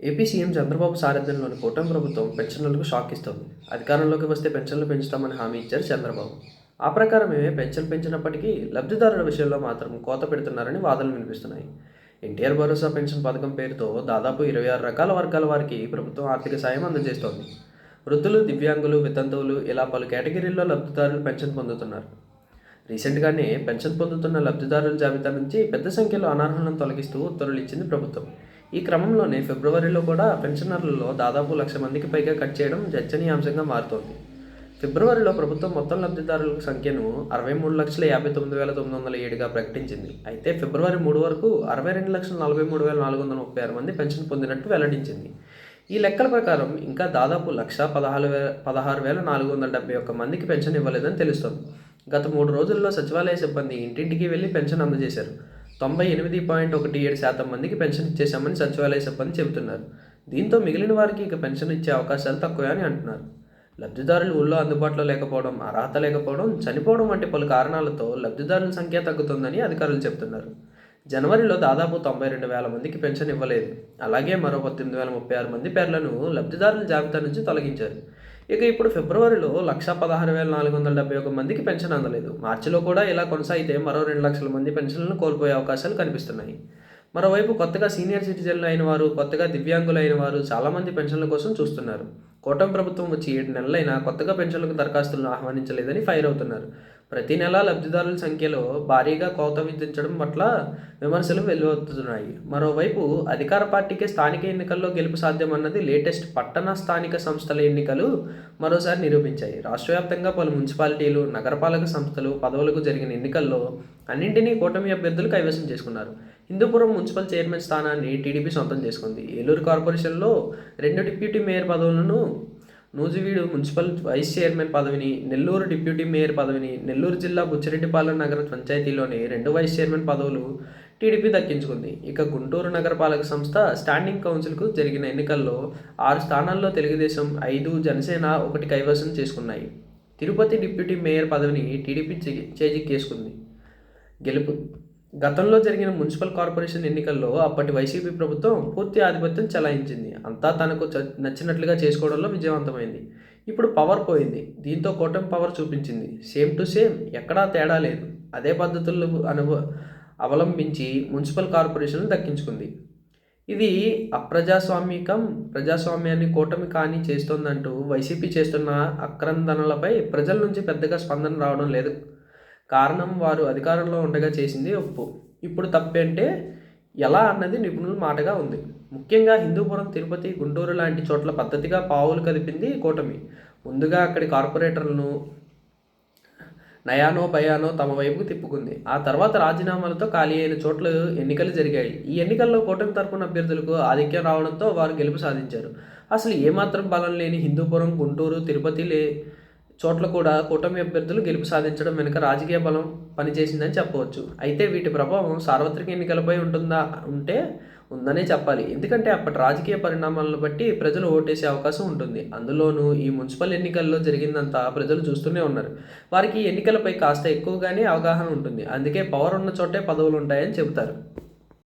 AP CM Chandrababu సారథ్యంలోని కూటమి ప్రభుత్వం పెన్షన్లకు షాక్ ఇస్తోంది. అధికారంలోకి వస్తే పెన్షన్లు పెంచుతామని హామీ ఇచ్చారు చంద్రబాబు. ఆ ప్రకారమే పెన్షన్ పెంచినప్పటికీ లబ్ధిదారుల విషయంలో మాత్రం కోత పెడుతున్నారని వాదనలు వినిపిస్తున్నాయి. ఎన్టీఆర్ భరోసా పెన్షన్ పథకం పేరుతో దాదాపు ఇరవై ఆరు రకాల వర్గాల వారికి ప్రభుత్వం ఆర్థిక సాయం అందజేస్తోంది. వృద్ధులు దివ్యాంగులు వితంతువులు ఇలా పలు కేటగిరీల్లో లబ్ధిదారులు పెన్షన్ పొందుతున్నారు. రీసెంట్గానే పెన్షన్ పొందుతున్న లబ్ధిదారుల జాబితా నుంచి పెద్ద సంఖ్యలో అనర్హులను తొలగిస్తూ ఉత్తర్వులు ఇచ్చింది ప్రభుత్వం. ఈ క్రమంలోనే ఫిబ్రవరిలో కూడా పెన్షనర్లలో దాదాపు లక్ష మందికి పైగా కట్ చేయడం చర్చనీయాంశంగా మారుతోంది. ఫిబ్రవరిలో ప్రభుత్వం మొత్తం లబ్ధిదారుల సంఖ్యను అరవై మూడు లక్షల యాభై తొమ్మిది వేల తొమ్మిది వందల ఏడుగా ప్రకటించింది. అయితే ఫిబ్రవరి మూడు వరకు అరవై రెండు లక్షల నలభై మూడు వేల నాలుగు వందల ముప్పై ఆరు మంది పెన్షన్ పొందినట్టు వెల్లడించింది. ఈ లెక్కల ప్రకారం ఇంకా దాదాపు లక్ష పదహారు వేల పదహారు వేల నాలుగు వందల డెబ్బై ఒక్క మందికి పెన్షన్ ఇవ్వలేదని తెలుస్తోంది. గత మూడు రోజుల్లో సచివాలయ సిబ్బంది ఇంటింటికి వెళ్ళి పెన్షన్ అందజేశారు. తొంభై ఎనిమిది పాయింట్ ఒకటి ఏడు శాతం మందికి పెన్షన్ ఇచ్చేశామని సచివాలయ సిబ్బంది చెబుతున్నారు. దీంతో మిగిలిన వారికి ఇక పెన్షన్ ఇచ్చే అవకాశాలు తక్కువే అని అంటున్నారు. లబ్ధిదారులు ఊళ్ళో అందుబాటులో లేకపోవడం అర్హత లేకపోవడం చనిపోవడం వంటి పలు కారణాలతో లబ్ధిదారుల సంఖ్య తగ్గుతుందని అధికారులు చెబుతున్నారు. జనవరిలో దాదాపు తొంభై రెండు వేల మందికి పెన్షన్ ఇవ్వలేదు. అలాగే మరో పద్దెనిమిది వేల ముప్పై ఆరు మంది పేర్లను లబ్ధిదారుల జాబితా నుంచి తొలగించారు. ఇక ఇప్పుడు ఫిబ్రవరిలో లక్ష పదహారు వేల నాలుగు వందల డెబ్బై ఒక మందికి పెన్షన్ అందలేదు. మార్చిలో కూడా ఇలా కొనసాగితే మరో రెండు లక్షల మంది పెన్షన్లను కోల్పోయే అవకాశాలు కనిపిస్తున్నాయి. మరోవైపు కొత్తగా సీనియర్ సిటిజన్లు అయిన వారు కొత్తగా దివ్యాంగులు అయిన వారు చాలామంది పెన్షన్ల కోసం చూస్తున్నారు. కూటమి ప్రభుత్వం వచ్చి ఏడు నెలలైనా కొత్తగా పెన్షన్లకు దరఖాస్తులను ఆహ్వానించలేదని ఫైర్ అవుతున్నారు. ప్రతి నెలా లబ్ధిదారుల సంఖ్యలో భారీగా కోత విధించడం పట్ల విమర్శలు వెలువడుతున్నాయి. మరోవైపు అధికార పార్టీకే స్థానిక ఎన్నికల్లో గెలుపు సాధ్యమన్నది లేటెస్ట్ పట్టణ స్థానిక సంస్థల ఎన్నికలు మరోసారి నిరూపించాయి. రాష్ట్రవ్యాప్తంగా పలు మున్సిపాలిటీలు నగరపాలక సంస్థలు పదవులకు జరిగిన ఎన్నికల్లో అన్నింటినీ కూటమి అభ్యర్థులు కైవసం చేసుకున్నారు. హిందూపురం మున్సిపల్ చైర్మన్ స్థానాన్ని టీడీపీ సొంతం చేసుకుంది. ఏలూరు కార్పొరేషన్లో రెండు డిప్యూటీ మేయర్ పదవులను నూజివీడు మున్సిపల్ వైస్ చైర్మన్ పదవిని నెల్లూరు డిప్యూటీ మేయర్ పదవిని నెల్లూరు జిల్లా బుచ్చిరెడ్డిపాలెం నగర పంచాయతీలోని రెండు వైస్ చైర్మన్ పదవులు టీడీపీ దక్కించుకుంది. ఇక గుంటూరు నగరపాలక సంస్థ స్టాండింగ్ కౌన్సిల్కు జరిగిన ఎన్నికల్లో ఆరు స్థానాల్లో తెలుగుదేశం ఐదు జనసేన ఒకటి కైవసం చేసుకున్నాయి. తిరుపతి డిప్యూటీ మేయర్ పదవిని టీడీపీ చేజిక్కేసుకుంది. గెలుపు గతంలో జరిగిన మున్సిపల్ కార్పొరేషన్ ఎన్నికల్లో అప్పటి వైసీపీ ప్రభుత్వం పూర్తి ఆధిపత్యం చెలాయించింది. అంతా తనకు నచ్చినట్లుగా చేసుకోవడంలో విజయవంతమైంది. ఇప్పుడు పవర్ పోయింది. దీంతో కూటమి పవర్ చూపించింది. సేమ్ టు సేమ్ ఎక్కడా తేడా లేదు. అదే పద్ధతులు అనుభ అవలంబించి మున్సిపల్ కార్పొరేషన్ దక్కించుకుంది. ఇది అప్రజాస్వామికం ప్రజాస్వామ్యాన్ని కూటమి కానీ చేస్తోందంటూ వైసీపీ చేస్తున్న అక్రందనలపై ప్రజల నుంచి పెద్దగా స్పందన రావడం లేదు. కారణం వారు అధికారంలో ఉండగా చేసింది ఒప్పు. ఇప్పుడు తప్పేంటే ఎలా అన్నది నిపుణుల మాటగా ఉంది. ముఖ్యంగా హిందూపురం తిరుపతి గుంటూరు లాంటి చోట్ల పద్ధతిగా పావులు కదిపింది కూటమి. ముందుగా అక్కడి కార్పొరేటర్లను నయానో భయానో తమ వైపుకు తిప్పుకుంది. ఆ తర్వాత రాజీనామాలతో ఖాళీ అయిన చోట్ల ఎన్నికలు జరిగాయి. ఈ ఎన్నికల్లో కూటమి తరపున అభ్యర్థులకు ఆధిక్యం రావడంతో వారు గెలుపు సాధించారు. అసలు ఏమాత్రం బలం లేని హిందూపురం గుంటూరు తిరుపతి లే చోట్ల కూడా కూటమి అభ్యర్థులు గెలుపు సాధించడం వెనుక రాజకీయ బలం పనిచేసిందని చెప్పవచ్చు. అయితే వీటి ప్రభావం సార్వత్రిక ఎన్నికలపై ఉంటుందా ఉంటే ఉందనే చెప్పాలి. ఎందుకంటే అప్పటి రాజకీయ పరిణామాలను బట్టి ప్రజలు ఓటేసే అవకాశం ఉంటుంది. అందులోనూ ఈ మున్సిపల్ ఎన్నికల్లో జరిగిందంతా ప్రజలు చూస్తూనే ఉన్నారు. వారికి ఎన్నికలపై కాస్త ఎక్కువగానే అవగాహన ఉంటుంది. అందుకే పవర్ ఉన్న చోటే పదవులు ఉంటాయని చెబుతారు.